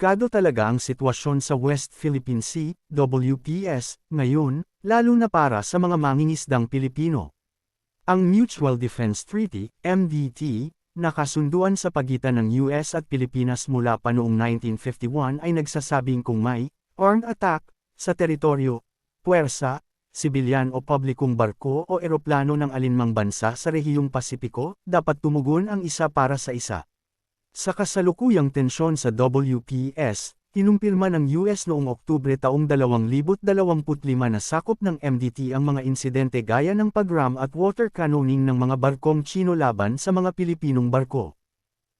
Delikado talaga ang sitwasyon sa West Philippine Sea, WPS, ngayon, lalo na para sa mga mangingisdang Pilipino. Ang Mutual Defense Treaty, MDT, nakasunduan sa pagitan ng US at Pilipinas mula pa noong 1951 ay nagsasabing kung may armed attack sa teritoryo, puwersa, sibilyan o publikong barko o eroplano ng alinmang bansa sa rehiyong Pasipiko, dapat tumugon ang isa para sa isa. Sa kasalukuyang tensyon sa WPS, kinumpirma ng US noong Oktubre taong 2025 na sakop ng MDT ang mga insidente gaya ng pagram at water cannoning ng mga barkong Chino laban sa mga Pilipinong barko.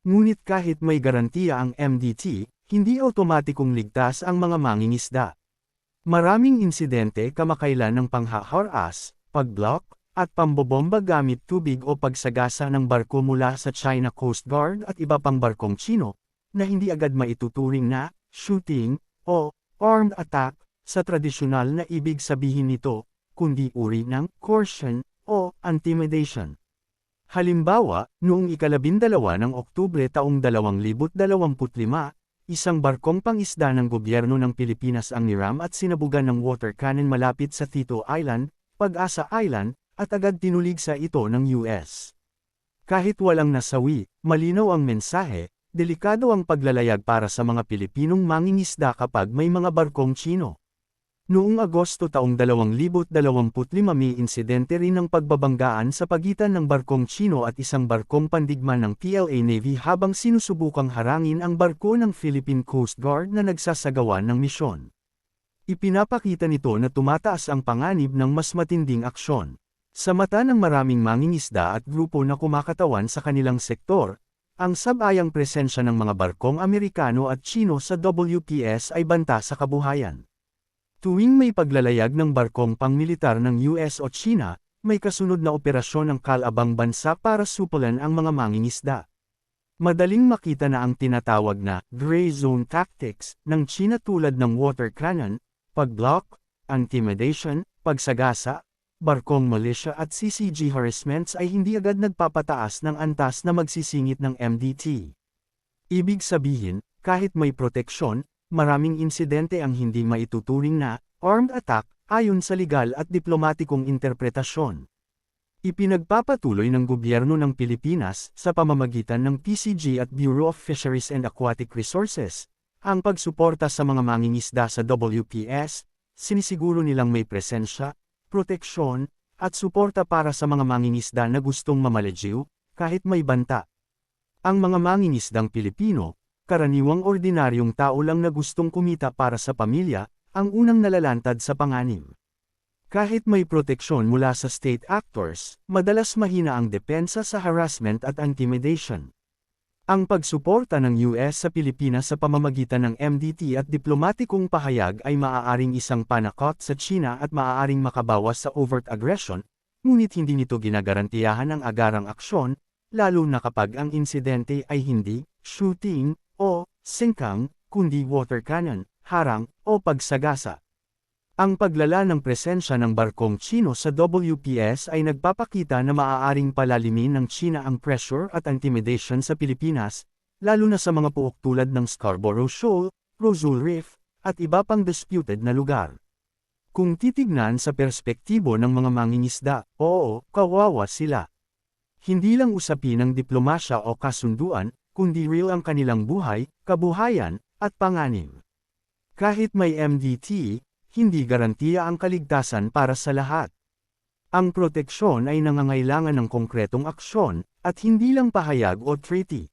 Ngunit kahit may garantiya ang MDT, hindi otomatikong ligtas ang mga mangingisda. Maraming insidente kamakailan ng panghaharas, pagblock, at pambobomba gamit tubig o pagsagasa ng barko mula sa China Coast Guard at iba pang barkong Chino, na hindi agad maituturing na shooting o armed attack sa tradisyonal na ibig sabihin nito, kundi uri ng coercion o intimidation. Halimbawa, noong ikalabindalawa ng Oktubre taong 2025, isang barkong pangisda ng gobyerno ng Pilipinas ang niram at sinabugan ng water cannon malapit sa Tito Island, Pag-asa Island, at agad tinulig sa ito ng US. Kahit walang nasawi, malinaw ang mensahe, delikado ang paglalayag para sa mga Pilipinong mangingisda kapag may mga barkong Chino. Noong Agosto taong 2025 may insidente rin ng pagbabanggaan sa pagitan ng barkong Chino at isang barkong pandigma ng PLA Navy habang sinusubukang harangin ang barko ng Philippine Coast Guard na nagsasagawa ng misyon. Ipinapakita nito na tumataas ang panganib ng mas matinding aksyon. Sa mata ng maraming mangingisda at grupo na kumakatawan sa kanilang sektor, ang sabayang presensya ng mga barkong Amerikano at Chino sa WPS ay banta sa kabuhayan. Tuwing may paglalayag ng barkong pangmilitar ng US o China, may kasunod na operasyon ng kalabang bansa para supulan ang mga mangingisda. Madaling makita na ang tinatawag na gray zone tactics ng China tulad ng water cannon, pagblock, intimidation, pagsagasa, barkong militia at CCG harassments ay hindi agad nagpapataas ng antas na magsisingit ng MDT. Ibig sabihin, kahit may proteksyon, maraming insidente ang hindi maituturing na armed attack ayon sa legal at diplomatikong interpretasyon. Ipinagpapatuloy ng gobyerno ng Pilipinas sa pamamagitan ng PCG at Bureau of Fisheries and Aquatic Resources ang pagsuporta sa mga mangingisda sa WPS, sinisiguro nilang may presensya, proteksyon, at suporta para sa mga mangingisda na gustong mamalejiw, kahit may banta. Ang mga mangingisdang Pilipino, karaniwang ordinaryong tao lang na gustong kumita para sa pamilya, ang unang nalalantad sa panganim. Kahit may proteksyon mula sa state actors, madalas mahina ang depensa sa harassment at intimidation. Ang pagsuporta ng US sa Pilipinas sa pamamagitan ng MDT at diplomatikong pahayag ay maaaring isang panakot sa China at maaaring makabawas sa overt aggression, ngunit hindi nito ginagarantiyahan ang agarang aksyon, lalo na kapag ang insidente ay hindi shooting o singkang, kundi water cannon, harang o pagsagasa. Ang paglala ng presensya ng barkong Chino sa WPS ay nagpapakita na maaaring palalimin ng China ang pressure at intimidation sa Pilipinas, lalo na sa mga puok tulad ng Scarborough Shoal, Rosal Reef, at iba pang disputed na lugar. Kung titignan sa perspektibo ng mga mangingisda, oo, kawawa sila. Hindi lang usapin ng diplomasya o kasunduan, kundi real ang kanilang buhay, kabuhayan, at panganim. Kahit may MDT, hindi garantiya ang kaligtasan para sa lahat. Ang proteksyon ay nangangailangan ng konkretong aksyon, at hindi lang pahayag o treaty.